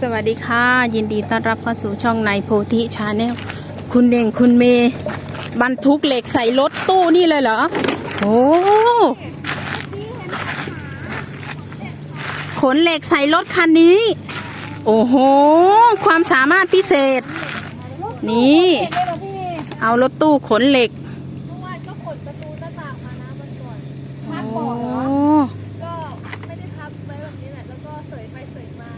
สวัสดีค่ะ ยินดีต้อนรับเข้าสู่ช่องในโพธิชาแนลคุณเด่งคุณเมย์บรรทุกเหล็กใส่รถตู้นี่เลยเหรอ โอ้ขนเหล็กใส่รถคันนี้ โอ้โห ความสามารถพิเศษ นี่ เอารถตู้ขนเหล็ก เมื่อวานก็ขนประตูหน้าต่างมานะวันก่อน โอ้ พับเบาะเหรอก็ไม่ได้พับไว้แบบนี้แหละ แล้วก็เสยไปเสยมา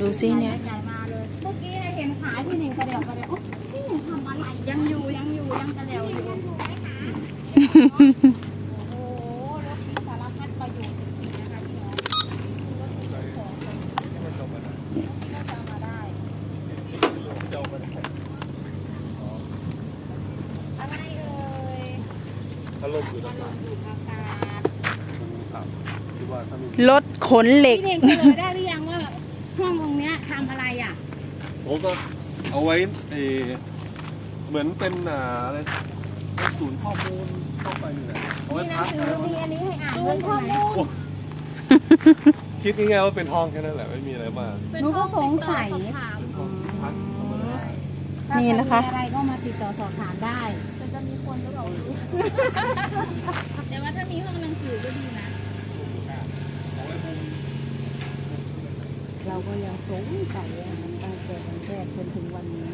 ดูสิเนี่ย ใหญ่มาเลยเมื่อกี้เห็นขาพี่หนิงกระเดี่ยวกระเดี่ยวโอ๊ยพี่หนิงทำอะไรยังอยู่ยังอยู่ยังกระเดี่ยวอยู่โอ้โหรถมีสารพัดประโยชน์จริงๆนะคะพี่น้องรถมีของก็จะเอามาได้ อะไรเอ่ยถ้าลมอยู่พัด้าดนลหลังมดูดอากาศ ครับคิดว่าถ้ามีรถขนเหล็ก พี่หนิงเฉลยได้ ทำอะไรอะผมก็เอาไว้เออเหมือนเป็นอ่าอะไรศูนย์ข้อมูลเข้าไปนี่แหละเอาไว้มีหนัพังกสือมีอันนี้ให้อ่านดูด้วยข้อใช่ไหมมูลคิดง่ายๆว่าเป็นห้องแค่นั้นแหละไม่มีอะไรมากหนูก็สงสัย เป็นห้องติดต่อสอบถามเป็นห้องพักธรรมดานี่นะคะ ถ้าใรมีอะไรก็มาติดต่อสอบถามได้แต่จะมีคนหรือเปล่าไม่รู้แต่ว่าถ้ามีห้องหนังสือก็ดีนะ เราก็ยังสงสัยอะตั้งแต่วันแรกจนถึงวันนี้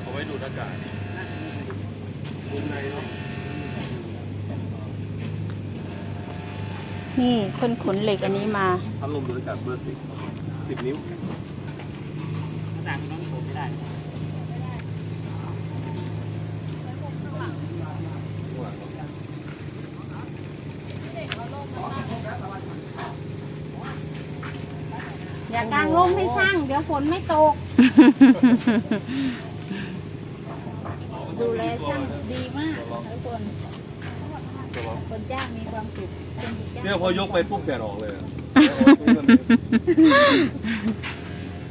เอาไว้ดูดอากาศมุมในเนาะนี่เพิ่นขนเหล็กอันนี้มาพัดลมดูดอากาศเบอร์สิบสิบนิ้วอย่ได้ากางร่มให้ช่าง เดี๋ยวฝนไม่ตก ดูแลช่างดีมากทุกคน คนจ้างมีความสุขคนถูกจ้างเนี่ยพอยกไปปุ๊บแดดออกเลยอะ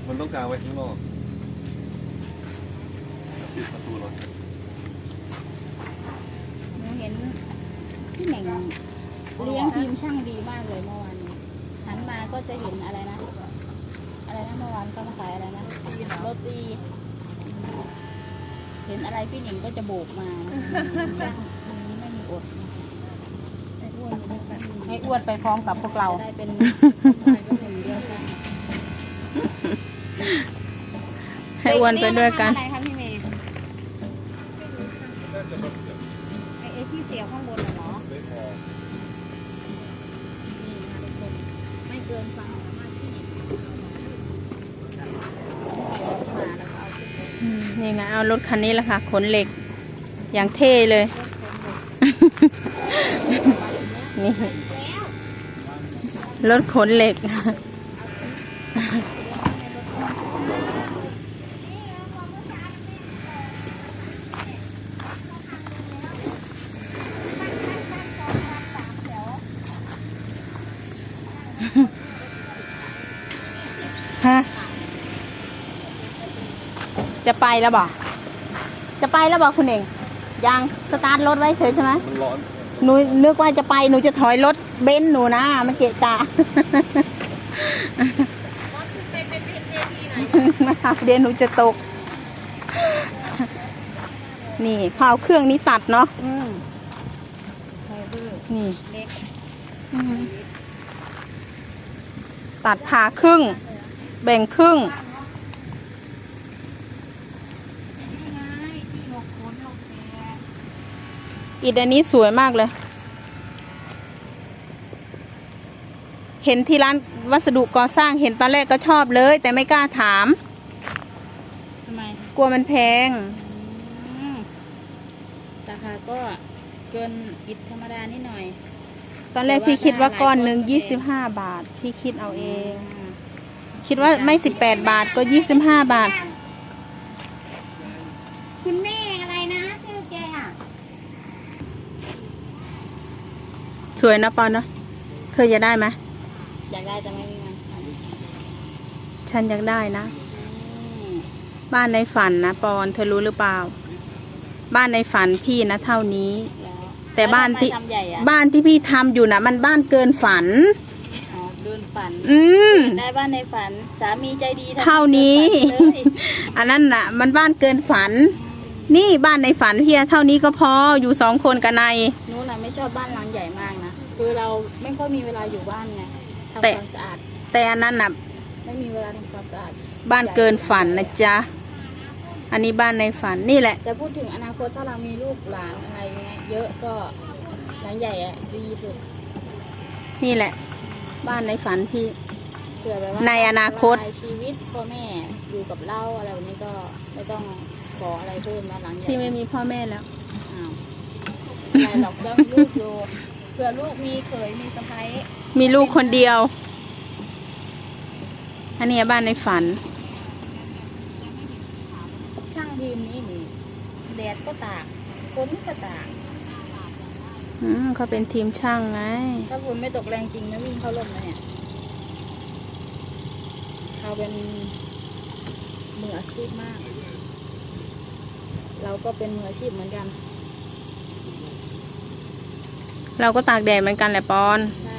มันต้องกางไว้ข้างนอกปิดประตูรถหนูเห็นพี่เหน่งเลี้ยงทีมช่างดีมากเลยเมื่อวานนี้หันมาก็จะเห็นอะไรนะอะไรนะ เมื่อวานก็มาขายอะไรนะโรตีเห็นอะไรพี่หนิงก็จะโบกมาช่างคนนี้ไม่มีอดให้อ้วนไปพร้อมกับพวกเราได้เป็นก็หนึ่งเดียวกันให้อ้วนไปด้วยกัน อะไรคะพี่เมย์ไอ้ไอ้ที่เสียบข้างบนน่ะเหรอไม่พอนี่นะทุกคน ไม่เกินความสามารถที่ใส่รถมาแล้วก็เอาขึ้น นี่ไงเอารถคันนี้แหละค่ะ ขนเหล็ก อย่างเท่เลย นี่ รถขนเหล็ก ฮะ จะไปแล้วบอก จะไปแล้วบอกคุณเอง ยัง สตาร์ทรถไว้เฉยใช่ไหมมันร้อนหนูนึกว่าจะไปหนูจะถอยรถเบนซ์หนูนะ มันเกะกะนะคะเดี๋ยวหนูจะตก นี่ข้าวเครื่องนี้ตัดเนาะอืมไฟเบอร์นี่เล็กอืมตัดผ่าครึ่ง แบ่งครึ่ง นี่ไงที่หกคนหกแปด อิฐอันนี้สวยมากเลย เห็นที่ร้านวัสดุก่อสร้างเห็นตอนแรกก็ชอบเลย แต่ไม่กล้าถาม ทำไมกลัวมันแพง อืมราคาก็เกินอิฐธรรมดานิดหน่อยตอนแรกพี่คิดว่าก้อนหนึ่งยี่สิบห้าบาท พี่คิดเอาเอง คิดว่าไม่สิบแปดบาทก็ยี่สิบห้าบาทคุณแม่อะไรนะ ชื่อแกอะ สวยนะปอนเนาะเธอจะได้ไหมอยากได้แต่ไม่มีเงินฉันอยากได้นะอืมบ้านในฝันนะปอน เธอรู้หรือเปล่า บ้านในฝันพี่นะเท่านี้แล้วแต่บ้านที่ทำใหญ่อะบ้านที่พี่ทำอยู่นะมันบ้านเกินฝัน อ๋อเดินฝัน อืม ได้บ้านในฝัน สามีใจดีทำเท่านี้เดินฝันเลยอันนั้นน่ะ มันบ้านเกินฝัน นี่บ้านในฝันเพียเท่านี้ก็พออยู่สองคนกับนายนู้นน่ะไม่ชอบบ้านหลังใหญ่มากนะ คือเราไม่ค่อยมีเวลาอยู่บ้านไงทำแต่ความสะอาดแต่อันนั้นน่ะไม่มีเวลาทำความสะอาดบ้านเกินฝันนะจ๊ะ อันนี้บ้านในฝันนี่แหละแต่พูดถึงอนาคตถ้าเรามีลูกหลานอะไรเงี้ยเยอะก็หลังใหญ่อะดีสุด นี่แหละ บ้านในฝันพี่เผื่อแบบว่าในอนาคตปลยชีวิตพ่อแม่อยู่กับเราอะไรแบบนี้ก็ไม่ต้องขออะไรเพิ่มนะหลังใหญ่พี่ไม่มีพ่อแม่แล้วอ้าวอะไรหรอกเรื่องลูกดู เผื่อลูกมีเขยมีสะใภ้มีลูกคนเดียว อันนี้บ้านในฝัน ช่างทีมนี้นี่แดดก็ตากฝนก็ตากอืมเขาเป็นทีมช่างไง ถ้าฝนไม่ตกแรงจริงนะวิ่งเข้าร่มนะเนี่ยเขาเป็นมืออาชีพมาก เราก็เป็นมืออาชีพเหมือนกัน เราก็ตากแดดเหมือนกันแหละปอน ใช่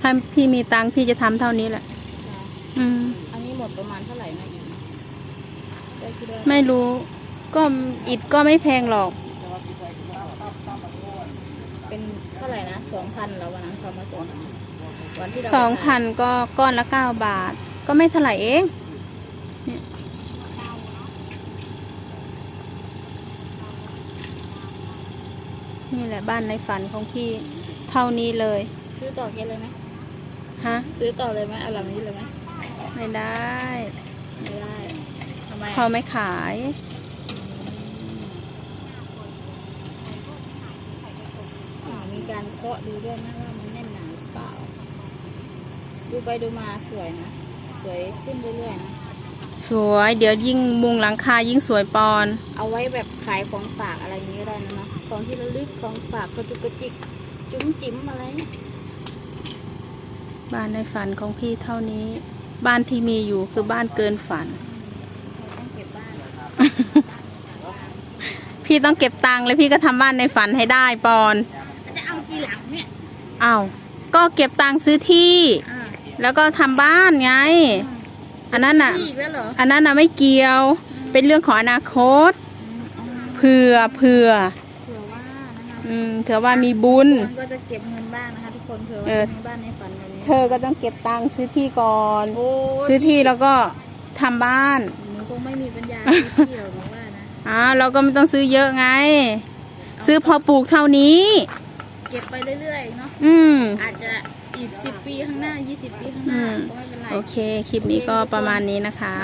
ถ้าพี่มีตังค์พี่จะทำเท่านี้แหละ ใช่อืม อันนี้หมดประมาณเท่าไหร่นะได้คิดว่าไม่รู้ ก็อิดก็ไม่แพงหรอก เป็นเท่าไหร่นะสองพันแล้ววันนั้นเขามาส่งวันที่เราสองไปพันก็ก้อนละเก้าบาท ก็ไม่เท่าไหร่เองเนี่ย นี่แหละบ้านในฝันของพี่เท่านี้เลย ซื้อต่อเกเลยไหมฮะซื้อต่อเลยไหมเอาลำนี้เลยไหมไม่ได้ ไม่ได้ทำไมเขาไม่ขาย อ่ามีการเคาะดูด้วยนะว่ามันแน่นหนาหรือเปล่า ดูไปดูมาสวยนะสวยขึ้นเรื่อยๆนะสวย เดี๋ยวยิ่งมุงหลังคายิ่งสวยปอน เอาไว้แบบขายของฝากอะไรอย่างนี้ก็ได้นะเนาะ ของที่ระลึกของฝากกระจุกกระจิก จุ้มจิ้มอะไรเนี่ยบ้านในฝันของพี่เท่านี้ บ้านที่มีอยู่คือบ้านเกินฝัน ต้องเก็บบ้านพี่ต้องเก็บตังค์แล้วพี่ก็ทำบ้านในฝันให้ได้ปอนจะเอากี่หลังเนี่ยอ้าวก็เก็บตังค์ซื้อที่ อ่าแล้วก็ทำบ้านไง อันนั้นน่ะมีอีกแล้วเหรออันนั้นน่ะไม่เกี่ยว เป็นเรื่องของอนาคต เผื่อเผื่อ อืมเถือว่ามีบุญคนก็จะเก็บเงินบ้างนะคะทุกคนเผื่อว่าเออ จะมีบ้านในฝันแบบนี้เธอก็ต้องเก็บตังค์ซื้อที่ก่อน โอ้ซื้อที่แล้วก็ทำบ้านหนูคงไม่มีปัญญาซื้อที่หรอกหนูว่านะอ้าวเราก็ไม่ต้องซื้อเยอะไง ซื้อพอปลูกเท่านี้ เก็บไปเรื่อยๆเนาะอืม อาจจะอีกสิบปีข้างหน้ายี่สิบปีข้างหน้าอืม ก็ไม่เป็นไร โอเค คลิปนี้ก็ประมาณนี้นะคะ